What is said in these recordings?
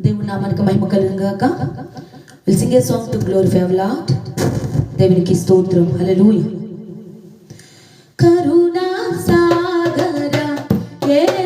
దేవుడు నామానికి మహిమ కలుగుగాక will sing a song to glorify our Lord దేవునికి స్తోత్రం. హల్లెలూయా కరుణా సాగర ఏ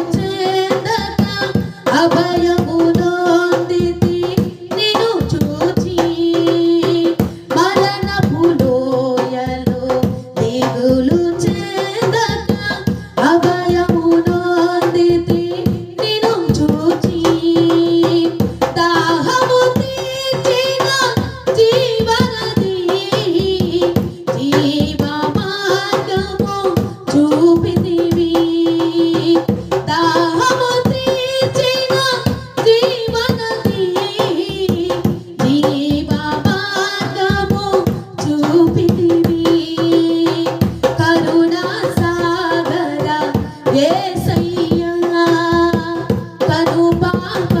I do Madhubala.